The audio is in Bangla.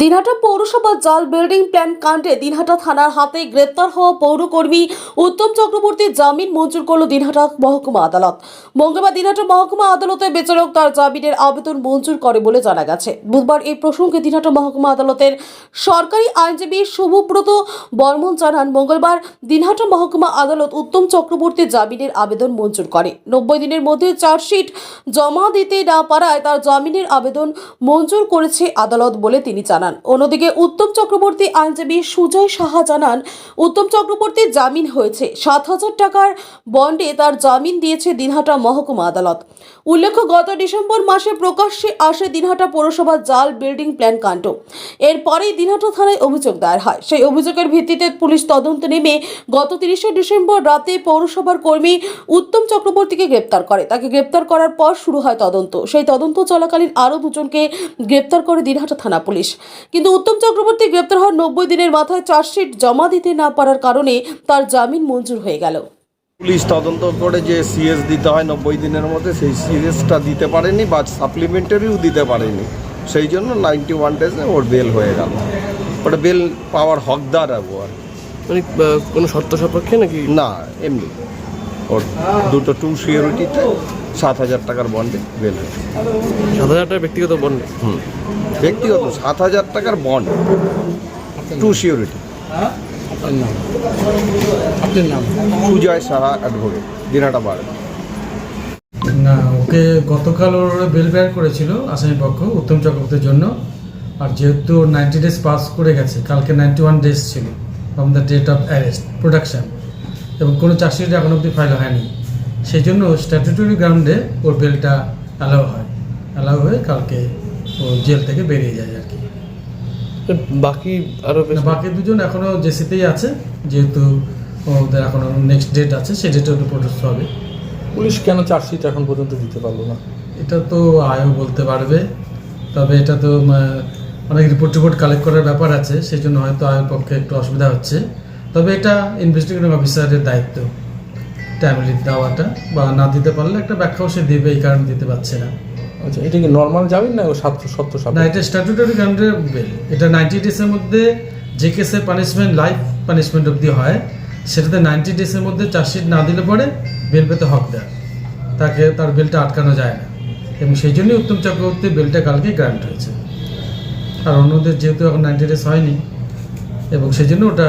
দিনহাটা পৌরসভা জাল বিল্ডিং প্ল্যান কাণ্ডে দিনহাটা থানার হাতে গ্রেপ্তার হওয়া পৌরকর্মী উত্তম চক্রবর্তীর জামিন মঞ্জুর করল দিনহাটা মহকুমা আদালত। মঙ্গলবার দিনহাটা মহকুমা আদালতে বিচারক তার জামিনের আবেদন মঞ্জুর করে বলে জানা গেছে। বুধবার এই প্রসঙ্গে দিনহাটা মহকুমা আদালতের সরকারি আইনজীবী শুভব্রত বর্মন জানান, মঙ্গলবার দিনহাটা মহকুমা আদালত উত্তম চক্রবর্তীর জামিনের আবেদন মঞ্জুর করে। নব্বই দিনের মধ্যে চার্জশিট জমা দিতে না পারায় তার জামিনের আবেদন মঞ্জুর করেছে আদালত বলে তিনি জানান। অন্যদিকে উত্তম চক্রবর্তী আইনজীবী সুজয় সাহা জানান, উত্তম চক্রবর্তীর জামিন হয়েছে। সাত হাজার টাকার বন্ডে তার জামিন দিয়েছে দিনহাটা মহকুমা আদালত। উল্লেখ্য, গত ডিসেম্বর মাসে প্রকাশ্যে আসে দিনহাটা পৌরসভা জাল বিল্ডিং প্ল্যান কাণ্ড। এরপরেই দিনহাটা থানায় অভিযোগ দায়ের হয়। সেই অভিযোগের ভিত্তিতে পুলিশ তদন্ত নেমে গত তিরিশে ডিসেম্বর রাতে পৌরসভার কর্মী উত্তম চক্রবর্তীকে গ্রেপ্তার করে। তাকে গ্রেপ্তার করার পর শুরু হয় তদন্ত। সেই তদন্ত চলাকালীন আরও দুজনকে গ্রেপ্তার করে দিনহাটা থানা পুলিশ। কিন্তু উত্তম চক্রবর্তী গ্রেপ্তার হওয়ার নব্বই দিনের মাথায় চার্জশিট জমা দিতে না পারার কারণে তার জামিন মঞ্জুর হয়ে গেল। পুলিশ তদন্ত করে যে সিএস দিতে হয় নব্বই দিনের মধ্যে সেই সিএসটা দিতে পারেনি বা সাপ্লিমেন্টারিও দিতে পারেনি। সেই জন্য নাইনটি ওয়ান ডেজে ওর বেল হয়ে গেল। ওটা বেল পাওয়ার হকদার আর আর। মানে কোনো শর্ত সাপেক্ষে নাকি? না এমনি। ওর দুটো টু সিকিউরিটিতে সাত হাজার টাকার বন্ডে বেল হয়েছে। সাত হাজার টাকা ব্যক্তিগত বন্ডে হুম। ব্যক্তিগত সাত হাজার টাকার বন্ড টু সিকিউরিটি আপনার নাম? সুজয় সাহা অ্যাডভোকেট দিনাটা বার। না ওকে গতকাল ওর বেল বের করেছিল আসামি পক্ষ উত্তম চক্রবর্তীর জন্য। আর যেহেতু নাইনটি ডেজ পাস করে গেছে কালকে নাইনটি ওয়ান ডেজ ছিল from the date of arrest production এবং কোনো চার্জশিট এখন অবধি ফাইল হয়নি। সেই জন্য স্ট্যাটুটরি গ্রাউন্ডে ওর বেলটা অ্যালাউ হয়। অ্যালাউ হয়ে কালকে ও জেল থেকে বেরিয়ে যায় আর কি। বাকি আরও বাকি দুজন এখনও জেসিতেই আছে। যেহেতু ওদের এখনও নেক্সট ডেট আছে সেই ডেটে ওটা প্রোটেস্ট হবে। পুলিশ কেন চার্জশিট এখন পর্যন্ত দিতে পারল না? এটা তো আয়ও বলতে পারবে। তবে এটা তো অনেক রিপোর্ট টিপোর্ট কালেক্ট করার ব্যাপার আছে। সেই জন্য হয়তো আয়ের পক্ষে একটু অসুবিধা হচ্ছে। তবে এটা ইনভেস্টিগেটিং অফিসারের দায়িত্ব। টাইমলি দেওয়াটা বা না দিতে পারলে একটা ব্যাখ্যাও সে দেবে এই কারণে দিতে পারছে না। আচ্ছা এটা কি নর্মাল যাবেন না ও সাত সত্য না এটা স্ট্যাটুটরি গ্রাউন্ডের বেল এটা নাইনটি ডেজের মধ্যে যে কেসে পানিশমেন্ট লাইফ পানিশমেন্ট অবধি হয় সেটাতে নাইনটি ডেজের মধ্যে চার্জশিট না দিলে পরে বেল পেতে হক দেয়। তাকে তার বেলটা আটকানো যায় না। এবং সেই জন্যই উত্তম চক্রবর্তী বেলটা কালকে গ্রান্ট হয়েছে। আর অন্যদের যেহেতু এখন নাইনটি ডেজ হয়নি এবং সেই জন্য ওটা